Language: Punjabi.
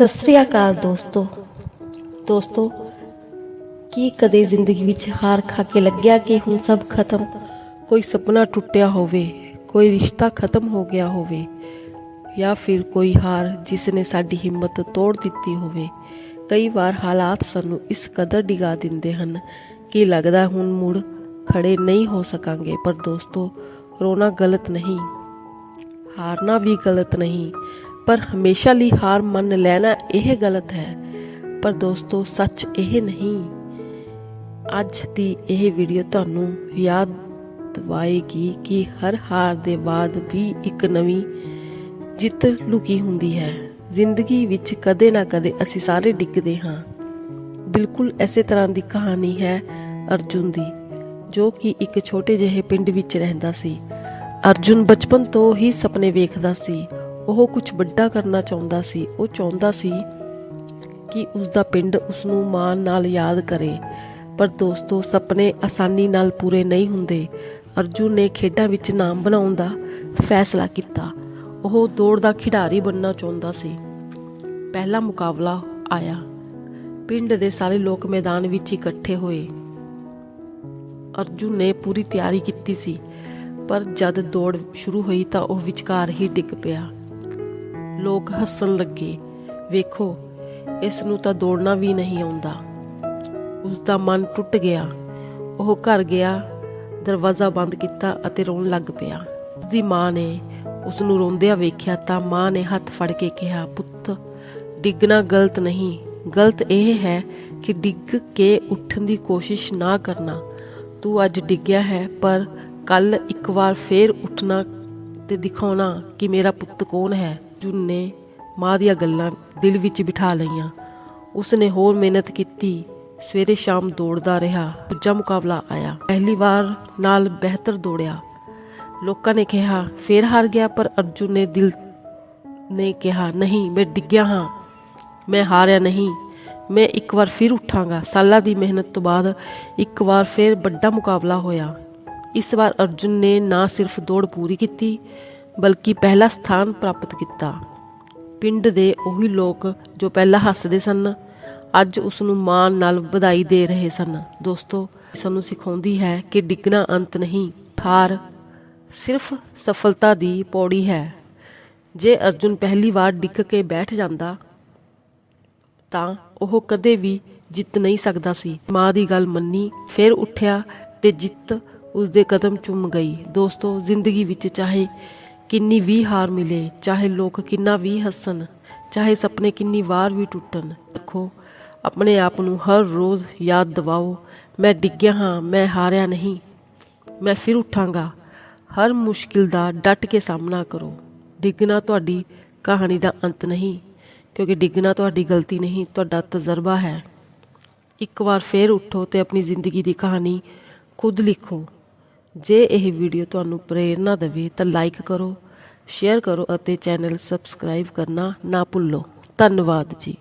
ਸਤਿ ਸ੍ਰੀ ਅਕਾਲ ਦੋਸਤੋ। ਦੋਸਤੋ, ਕੀ ਕਦੇ ਜ਼ਿੰਦਗੀ ਵਿੱਚ ਹਾਰ ਖਾ ਕੇ ਲੱਗਿਆ ਕਿ ਹੁਣ ਸਭ ਖਤਮ? ਕੋਈ ਸੁਪਨਾ ਟੁੱਟਿਆ ਹੋਵੇ, ਕੋਈ ਰਿਸ਼ਤਾ ਖਤਮ ਹੋ ਗਿਆ ਹੋਵੇ, ਜਾਂ ਫਿਰ ਕੋਈ ਹਾਰ ਜਿਸ ਨੇ ਸਾਡੀ ਹਿੰਮਤ ਤੋੜ ਦਿੱਤੀ ਹੋਵੇ। ਕਈ ਵਾਰ ਹਾਲਾਤ ਸਾਨੂੰ ਇਸ ਕਦਰ ਡਿਗਾ ਦਿੰਦੇ ਹਨ ਕਿ ਲੱਗਦਾ ਹੁਣ ਮੁੜ ਖੜੇ ਨਹੀਂ ਹੋ ਸਕਾਂਗੇ। ਪਰ ਦੋਸਤੋ, ਰੋਣਾ ਗਲਤ ਨਹੀਂ, ਹਾਰਨਾ ਵੀ ਗਲਤ ਨਹੀਂ। ਪਰ ਹਮੇਸ਼ਾ ਲਈ ਹਾਰ ਮੰਨ ਲੈਣਾ ਇਹ ਗਲਤ ਹੈ। ਪਰ ਦੋਸਤੋ, ਸੱਚ ਇਹ ਨਹੀਂ। ਅੱਜ ਦੀ ਇਹ ਵੀਡੀਓ ਤੁਹਾਨੂੰ ਯਾਦ ਦਿਵਾਏਗੀ ਕਿ ਹਰ ਹਾਰ ਦੇ ਬਾਅਦ ਵੀ ਇੱਕ ਨਵੀਂ ਜਿੱਤ ਲੁਕੀ ਹੁੰਦੀ ਹੈ। ਜ਼ਿੰਦਗੀ ਵਿੱਚ ਕਦੇ ਨਾ ਕਦੇ ਅਸੀਂ ਸਾਰੇ ਡਿੱਗਦੇ ਹਾਂ। ਬਿਲਕੁਲ ਐਸੇ ਤਰ੍ਹਾਂ ਦੀ ਕਹਾਣੀ ਹੈ ਅਰਜੁਨ ਦੀ, ਜੋ ਕਿ ਇੱਕ ਛੋਟੇ ਜਿਹੇ ਪਿੰਡ ਵਿੱਚ ਰਹਿੰਦਾ ਸੀ। ਅਰਜੁਨ ਬਚਪਨ ਤੋਂ ਹੀ ਸੁਪਨੇ ਵੇਖਦਾ ਸੀ। ਉਹ ਕੁਝ ਵੱਡਾ ਕਰਨਾ ਚਾਹੁੰਦਾ ਸੀ, ਉਹ ਚਾਹੁੰਦਾ ਸੀ ਕਿ ਉਸ ਦਾ ਪਿੰਡ ਉਸ ਨੂੰ ਮਾਣ ਨਾਲ ਯਾਦ ਕਰੇ। ਪਰ ਦੋਸਤੋ, ਸੁਪਨੇ ਆਸਾਨੀ ਨਾਲ ਪੂਰੇ ਨਹੀਂ ਹੁੰਦੇ। ਅਰਜੁਨ ਨੇ ਖੇਡਾਂ ਵਿੱਚ ਨਾਮ ਬਣਾਉਣ ਦਾ ਫੈਸਲਾ ਕੀਤਾ। ਉਹ ਦੌੜ ਦਾ ਖਿਡਾਰੀ ਬਣਨਾ ਚਾਹੁੰਦਾ ਸੀ। ਪਹਿਲਾ ਮੁਕਾਬਲਾ ਆਇਆ। ਪਿੰਡ ਦੇ ਸਾਰੇ ਲੋਕ ਮੈਦਾਨ ਵਿੱਚ ਇਕੱਠੇ ਹੋਏ। ਅਰਜੁਨ ਨੇ ਪੂਰੀ ਤਿਆਰੀ ਕੀਤੀ ਸੀ। ਪਰ ਜਦ ਦੌੜ ਸ਼ੁਰੂ ਹੋਈ ਤਾਂ ਉਹ ਵਿਚਕਾਰ ਹੀ ਡਿੱਗ ਪਿਆ। ਲੋਕ ਹੱਸਣ ਲੱਗੇ। ਵੇਖੋ, ਇਸ ਨੂੰ ਤਾਂ ਦੌੜਨਾ ਵੀ ਨਹੀਂ ਆਉਂਦਾ। ਉਸ ਦਾ ਮਨ ਟੁੱਟ ਗਿਆ। ਉਹ ਘਰ ਗਿਆ, ਦਰਵਾਜ਼ਾ ਬੰਦ ਕੀਤਾ ਅਤੇ ਰੋਣ ਲੱਗ ਪਿਆ। ਉਸ ਦੀ ਮਾਂ ਨੇ ਉਸ ਨੂੰ ਰੋਂਦਿਆਂ ਵੇਖਿਆ ਤਾਂ ਮਾਂ ਨੇ ਹੱਥ ਫੜ ਕੇ ਕਿਹਾ, ਪੁੱਤ, ਡਿੱਗਣਾ ਗਲਤ ਨਹੀਂ। ਗਲਤ ਇਹ ਹੈ ਕਿ ਡਿੱਗ ਕੇ ਉੱਠਣ ਦੀ ਕੋਸ਼ਿਸ਼ ਨਾ ਕਰਨਾ। ਤੂੰ ਅੱਜ ਡਿੱਗਿਆ ਹੈ, ਪਰ ਕੱਲ ਇੱਕ ਵਾਰ ਫੇਰ ਉੱਠਣਾ ਤੇ ਦਿਖਾਉਣਾ ਕਿ ਮੇਰਾ ਪੁੱਤ ਕੌਣ ਹੈ। ਅਰਜੁਨ ਨੇ ਮਾਂ ਦੀਆਂ ਗੱਲਾਂ ਦਿਲ ਵਿੱਚ ਬਿਠਾ ਲਈਆਂ। ਉਸਨੇ ਹੋਰ ਮਿਹਨਤ ਕੀਤੀ। ਸਵੇਰੇ ਸ਼ਾਮ ਦੌੜਦਾ ਰਿਹਾ। ਦੂਜਾ ਮੁਕਾਬਲਾ ਆਇਆ। ਪਹਿਲੀ ਵਾਰ ਨਾਲ ਬਿਹਤਰ ਦੌੜਿਆ। ਲੋਕਾਂ ਨੇ ਕਿਹਾ, ਫੇਰ ਹਾਰ ਗਿਆ, ਪਰ ਅਰਜੁਨ ਨੇ ਦਿਲ ਨੇ ਕਿਹਾ, ਨਹੀਂ, ਮੈਂ ਡਿੱਗਿਆ ਹਾਂ। ਮੈਂ ਹਾਰਿਆ ਨਹੀਂ। ਮੈਂ ਇੱਕ ਵਾਰ ਫਿਰ ਉੱਠਾਂਗਾ। ਸਾਲਾਂ ਦੀ ਮਿਹਨਤ ਤੋਂ ਬਾਅਦ ਇੱਕ ਵਾਰ ਫਿਰ ਵੱਡਾ ਮੁਕਾਬਲਾ ਹੋਇਆ। ਇਸ ਵਾਰ ਅਰਜੁਨ ਨੇ ਨਾ ਸਿਰਫ ਦੌੜ ਪੂਰੀ ਕੀਤੀ ਬਲਕਿ ਪਹਿਲਾ ਸਥਾਨ ਪ੍ਰਾਪਤ ਕੀਤਾ। ਪਿੰਡ ਦੇ ਉਹੀ ਲੋਕ ਜੋ ਪਹਿਲਾਂ ਹੱਸਦੇ ਸਨ, ਅੱਜ ਉਸ ਨੂੰ ਮਾਣ ਨਾਲ ਵਧਾਈ ਦੇ ਰਹੇ ਸਨ। ਦੋਸਤੋ, ਸਾਨੂੰ ਸਿਖਾਉਂਦੀ ਹੈ ਕਿ ਡਿੱਗਣਾ ਅੰਤ ਨਹੀਂ, ਹਾਰ ਸਿਰਫ ਸਫਲਤਾ ਦੀ ਪੌੜੀ ਹੈ। ਜੇ ਅਰਜੁਨ ਪਹਿਲੀ ਵਾਰ ਡਿੱਗ ਕੇ ਬੈਠ ਜਾਂਦਾ, ਤਾਂ ਉਹ ਕਦੇ ਵੀ ਜਿੱਤ ਨਹੀਂ ਸਕਦਾ ਸੀ। ਮਾਂ ਦੀ ਗੱਲ ਮੰਨੀ, ਫਿਰ ਉੱਠਿਆ ਤੇ ਜਿੱਤ ਉਸ ਦੇ ਕਦਮ ਚੁੰਮ ਗਈ। ਦੋਸਤੋ, ਜ਼ਿੰਦਗੀ ਵਿੱਚ ਚਾਹੇ ਕਿੰਨੀ ਵੀ ਹਾਰ ਮਿਲੇ, ਚਾਹੇ ਲੋਕ ਕਿੰਨਾ ਵੀ ਹੱਸਣ, ਚਾਹੇ ਸੁਪਨੇ ਕਿੰਨੀ ਵਾਰ ਵੀ ਟੁੱਟਣ। ਰੱਖੋ ਆਪਣੇ ਆਪ ਨੂੰ ਹਰ ਰੋਜ਼ ਯਾਦ ਦਿਵਾਓ, ਮੈਂ ਡਿੱਗਿਆ ਹਾਂ, ਮੈਂ ਹਾਰਿਆ ਨਹੀਂ, ਮੈਂ ਫਿਰ ਉੱਠਾਂਗਾ। ਹਰ ਮੁਸ਼ਕਿਲ ਦਾ ਡਟ ਕੇ ਸਾਹਮਣਾ ਕਰੋ। ਡਿੱਗਣਾ ਤੁਹਾਡੀ ਕਹਾਣੀ ਦਾ ਅੰਤ ਨਹੀਂ, ਕਿਉਂਕਿ ਡਿੱਗਣਾ ਤੁਹਾਡੀ ਗਲਤੀ ਨਹੀਂ, ਤੁਹਾਡਾ ਤਜਰਬਾ ਹੈ। ਇੱਕ ਵਾਰ ਫੇਰ ਉੱਠੋ ਤੇ ਆਪਣੀ ਜ਼ਿੰਦਗੀ ਦੀ ਕਹਾਣੀ ਖੁਦ ਲਿਖੋ। ਜੇ ਇਹ ਵੀਡੀਓ ਤੁਹਾਨੂੰ ਪ੍ਰੇਰਨਾ ਦੇਵੇ ਤਾਂ ਲਾਈਕ ਕਰੋ, ਸ਼ੇਅਰ ਕਰੋ ਅਤੇ ਚੈਨਲ ਸਬਸਕ੍ਰਾਈਬ ਕਰਨਾ ਨਾ ਭੁੱਲੋ। ਧੰਨਵਾਦ ਜੀ।